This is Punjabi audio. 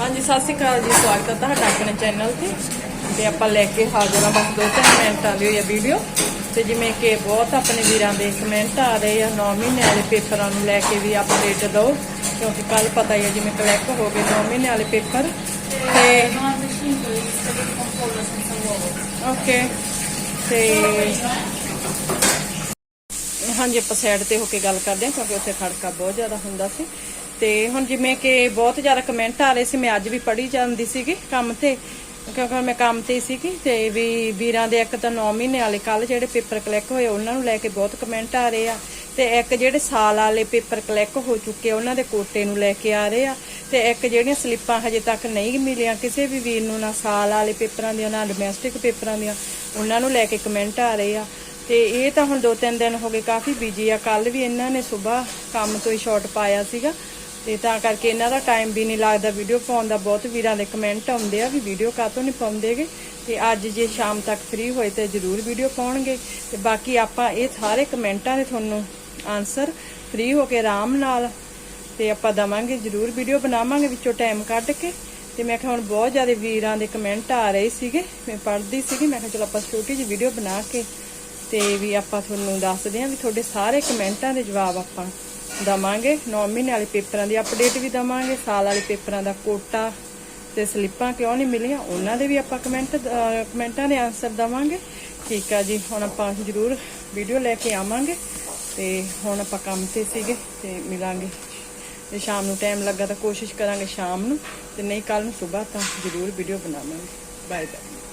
ਹਾਂਜੀ, ਸਤਿ ਸ਼੍ਰੀ ਅਕਾਲ ਜੀ, ਸਵਾਗਤ ਹੈ ਤੁਹਾਡਾ ਆਪਣੇ ਚੈਨਲ ਤੇ। ਤੇ ਆਪਾਂ ਲੈ ਕੇ ਹਾਜ਼ਰ ਹਾਂ ਬਸ ਦੋ ਤਿੰਨ ਮਿੰਟਾਂ ਦੀ ਹੋਈ ਹੈ ਵੀਡੀਓ ਤੇ ਜਿਵੇਂ ਕਿ ਬਹੁਤ ਆਪਣੇ ਵੀਰਾਂ ਦੇ ਕਮੈਂਟ ਆ ਰਹੇ ਆ 9 ਮਹੀਨੇ ਵਾਲੇ ਪੇਪਰਾਂ ਨੂੰ ਲੈ ਕੇ ਵੀ ਅਪਡੇਟ ਦਿਓ। ਕਿਉਂਕਿ ਕੱਲ ਪਤਾ ਹੀ ਹੈ ਜਿਵੇਂ ਕਲੈਕਟ ਹੋ ਗਏ 9 ਮਹੀਨੇ ਵਾਲੇ ਪੇਪਰ ਤੇ ਓਕੇ ਤੇ ਹਾਂਜੀ, ਆਪਾਂ ਸਾਈਡ ਤੇ ਹੋ ਕੇ ਗੱਲ ਕਰਦੇ ਹਾਂ, ਕਿਉਂਕਿ ਉੱਥੇ ਖੜਕਾ ਬਹੁਤ ਜ਼ਿਆਦਾ ਹੁੰਦਾ ਸੀ। ਤੇ ਹੁਣ ਜਿਵੇਂ ਕਿ ਬਹੁਤ ਜ਼ਿਆਦਾ ਕਮੈਂਟ ਆ ਰਹੇ ਸੀ, ਮੈਂ ਅੱਜ ਵੀ ਪੜ੍ਹੀ ਜਾਂਦੀ ਸੀਗੀ ਕੰਮ ਤੇ, ਕਿਉਂਕਿ ਮੈਂ ਕੰਮ ਤੇ ਸੀਗੀ ਤੇ ਵੀ ਵੀਰਾਂ ਦੇ ਇੱਕ ਤਾਂ 9 ਮਹੀਨੇ ਵਾਲੇ ਕੱਲ ਜਿਹੜੇ ਪੇਪਰ ਕਲੈਕ ਹੋਏ, ਉਹਨਾਂ ਨੂੰ ਲੈ ਕੇ ਬਹੁਤ ਕਮੈਂਟ ਆ ਰਹੇ ਆ ਤੇ ਇੱਕ ਜਿਹੜੇ ਸਾਲ ਵਾਲੇ ਪੇਪਰ ਕਲੈਕ ਹੋ ਚੁੱਕੇ ਉਹਨਾਂ ਦੇ ਕੋਟੇ ਨੂੰ ਲੈ ਕੇ ਆ ਰਹੇ ਆ ਤੇ ਇੱਕ ਜਿਹੜੀਆਂ ਸਲਿੱਪਾਂ ਹਜੇ ਤੱਕ ਨਹੀਂ ਮਿਲੀਆਂ, ਕਿਸੇ ਵੀ ਵੀਰ ਨੂੰ ਨਾ ਸਾਲ ਵਾਲੇ ਪੇਪਰਾਂ ਦੀਆਂ, ਨਾ ਡੋਮੈਸਟਿਕ ਪੇਪਰਾਂ ਦੀਆਂ, ਉਹਨਾਂ ਨੂੰ ਲੈ ਕੇ ਕਮੈਂਟ ਆ ਰਹੇ ਆ। ਤੇ ਇਹ ਤਾਂ ਹੁਣ ਦੋ ਤਿੰਨ ਦਿਨ ਹੋ ਗਏ, ਕਾਫੀ ਬਿਜ਼ੀ ਆ ਕੱਲ ਵੀ ਇਹਨਾਂ ਨੇ ਸਵੇਰ ਕੰਮ ਤੋਂ ਹੀ ਸ਼ਾਰਟ ਪਾਇਆ ਸੀਗਾ। ਤੇ ਤਾਂ ਕਰਕੇ ਇਹਨਾਂ ਦਾ ਟਾਈਮ ਵੀ ਨਹੀਂ ਲੱਗਦਾ ਵੀਡੀਓ ਪਾਉਣ ਦਾ। ਬਹੁਤ ਵੀਰਾਂ ਦੇ ਕਮੈਂਟ ਆਉਂਦੇ ਆ ਵੀ ਵੀਡੀਓ ਕਾਹਤੋਂ ਨਹੀਂ ਪਾਉਂਦੇਗੇ ਤੇ ਅੱਜ ਜੇ ਸ਼ਾਮ ਤੱਕ ਫ੍ਰੀ ਹੋਏ ਤੇ ਜ਼ਰੂਰ ਵੀਡੀਓ ਪਾਉਣਗੇ। ਤੇ ਬਾਕੀ ਆਪਾਂ ਇਹ ਸਾਰੇ ਕਮੈਂਟਾਂ ਦੇ ਤੁਹਾਨੂੰ ਆਨਸਰ ਫ੍ਰੀ ਹੋ ਕੇ ਆਰਾਮ ਨਾਲ ਤੇ ਆਪਾਂ ਦਵਾਂਗੇ, ਜ਼ਰੂਰ ਵੀਡੀਓ ਬਣਾਵਾਂਗੇ ਵਿੱਚੋਂ ਟਾਈਮ ਕੱਢ ਕੇ। ਤੇ ਮੈਂ ਕਿਹਾ ਹੁਣ ਬਹੁਤ ਜ਼ਿਆਦਾ ਵੀਰਾਂ ਦੇ ਕਮੈਂਟ ਆ ਰਹੇ ਸੀਗੇ, ਮੈਂ ਪੜ੍ਹਦੀ ਸੀਗੀ, ਮੈਂ ਕਿਹਾ ਚਲੋ ਆਪਾਂ ਛੋਟੀ ਜਿਹੀ ਵੀਡੀਓ ਬਣਾ ਕੇ ਤੇ ਵੀ ਆਪਾਂ ਤੁਹਾਨੂੰ ਦੱਸਦੇ ਹਾਂ ਵੀ ਤੁਹਾਡੇ ਸਾਰੇ ਕਮੈਂਟਾਂ ਦੇ ਜਵਾਬ ਆਪਾਂ ਦਵਾਂਗੇ। 9 ਮਹੀਨੇ ਵਾਲੇ ਪੇਪਰਾਂ ਦੀ ਅਪਡੇਟ ਵੀ ਦਵਾਂਗੇ। ਸਾਲ ਵਾਲੇ ਪੇਪਰਾਂ ਦਾ ਕੋਟਾ ਤੇ ਸਲਿੱਪਾਂ ਕਿਉਂ ਨਹੀਂ ਮਿਲੀਆਂ? ਉਹਨਾਂ ਦੇ ਵੀ ਆਪਾਂ ਕਮੈਂਟ ਕਮੈਂਟਾਂ ਦੇ ਆਨਸਰ ਦਵਾਂਗੇ। ਠੀਕ ਆ ਜੀ, ਹੁਣ ਆਪਾਂ ਜ਼ਰੂਰ ਵੀਡੀਓ ਲੈ ਕੇ ਆਵਾਂਗੇ। ਤੇ ਹੁਣ ਆਪਾਂ ਕੰਮ ਤੇ ਸੀਗੇ ਤੇ ਮਿਲਾਂਗੇ। ਜੇ ਸ਼ਾਮ ਨੂੰ ਟਾਈਮ ਲੱਗਾ ਤਾਂ ਕੋਸ਼ਿਸ਼ ਕਰਾਂਗੇ ਸ਼ਾਮ ਨੂੰ। ਤੇ ਨਹੀਂ ਕੱਲ ਨੂੰ ਸਵੇਰ ਤਾਂ ਜ਼ਰੂਰ ਵੀਡੀਓ ਬਣਾਵਾਂਗੇ। Bye bye